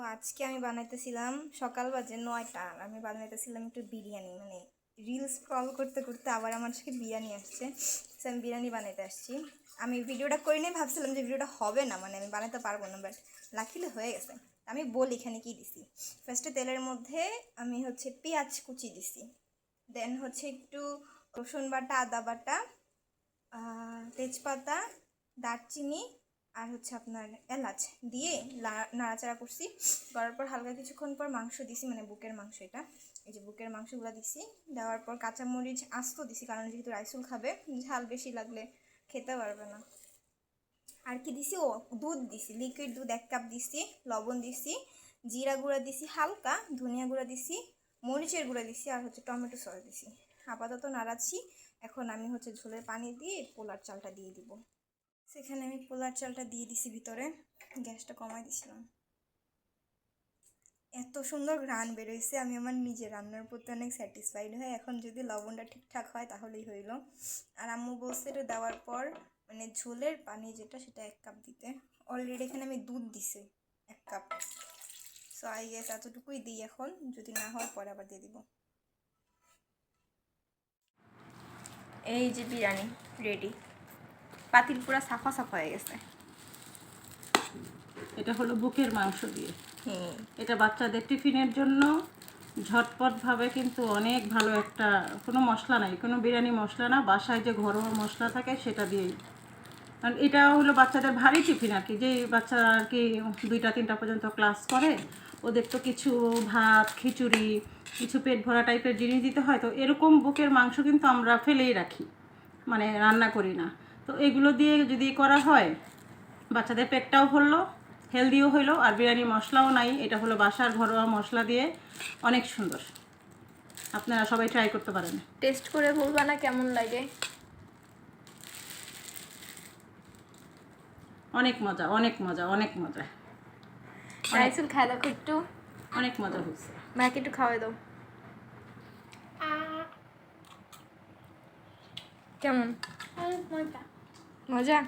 আজকে আমি বানাইতেছিলাম সকাল বাজে নয়টা আমি বানাইতেছিলাম একটু বিরিয়ানি মানে রিল স্ক্রল করতে করতে আবার আমার সাথে বিরিয়ানি আসছে। So, আমি বিরিয়ানি বানাইতে আসছি। আমি ভিডিওটা করে নিয়ে ভাবছিলাম যে ভিডিওটা হবে না মানে আমি বানাতে পারব না বাট লাখিলে হয়ে গেছে। আমি বলি এখানে কি দিছি। ফার্স্টে তেলের মধ্যে আমি হচ্ছে পেঁয়াজ কুচি দিছি। দেন হচ্ছে একটু রসুন বাটা আদা বাটা তেজপাতা দারচিনি আর হচ্ছে আপনার এলাচ দিয়ে নাড়াচাড়া করছি। করার পর হালকা কিছুক্ষণ পর মাংস দিছি মানে বুকের মাংস এটা। এই যে বুকের মাংসগুলো দিছি, দেওয়ার পর কাঁচামরিচ আস্ত দিছি, কারণ যেহেতু রাইসুল খাবে, ঝাল বেশি লাগলে খেতে পারবে না। আর কি দিছি? ও, দুধ দিছি লিকুইড দুধ, এক কাপ দিছি, লবণ দিছি, জিরা গুঁড়া দিছি হালকা, ধনিয়া গুঁড়া দিছি, মরিচের গুঁড়া দিছি, আর হচ্ছে টমেটো সস দিছি। আপাতত নাড়াচ্ছি, এখন আমি হচ্ছে ঝোলের পানি দিয়ে পোলার চালটা দিয়ে দিব। সেখানে আমি পোলার চালটা দিয়ে দিছি ভিতরে। গ্যাসটা কমাই দিছিলাম। এত সুন্দর ঘ্রাণ বেরোইছে, আমি আমার নিজের রান্নার প্রতি অনেক স্যাটিসফাইড হয় এখন যদি লবণটা ঠিকঠাক হয় তাহলেই হইল। আর আম্মু বলছে এটা দেওয়ার পর মানে ঝোলের পানি যেটা সেটা এক কাপ দিতে। অলরেডি এখানে আমি দুধ দিছি, এক কাপ। সো আই গেস এতটুকুই দিই এখন। যদি না হয় পরে আবার দিয়ে দিব। এই যে বিরিয়ানি রেডি পাতিল পুরা সাফা সাফা হয়ে গেছে। এটা হলো বুকের মাংস দিয়ে। হুম এটা বাচ্চাদের টিফিনের জন্য ঝটপটভাবে কিন্তু অনেক ভালো একটা কোনো মশলা নাই কোনো বিরিয়ানি মশলা না বাসায় যে ঘরোয়া মশলা থাকে সেটা দিয়েই। কারণ এটা হলো বাচ্চাদের ভারী টিফিন আর কি যে বাচ্চারা আর কি দুইটা তিনটা পর্যন্ত ক্লাস করে ওদের তো কিছু ভাত খিচুড়ি কিছু পেট ভরা টাইপের জিনিস দিতে হয় তো এরকম বুকের মাংস কিন্তু আমরা ফেলেই রাখি মানে রান্না করি না। তো এগুলো দিয়ে যদি করা হয় বাচ্চাদের পেটটাও ভরলো হেলদিও হইল আর বিরিয়ানি মশলাও নাই। এটা হলো বাসার ঘরোয়া মশলা দিয়ে অনেক সুন্দর। আপনারা সবাই ট্রাই করতে পারেন। টেস্ট করে বলবা না কেমন লাগে? অনেক মজা অনেক মজা অনেক মজা। রাইসুল খাই দেখো একটু। অনেক মজা হয়েছে। মাকে একটু খাওয়াই দাও। কেমন? মজা।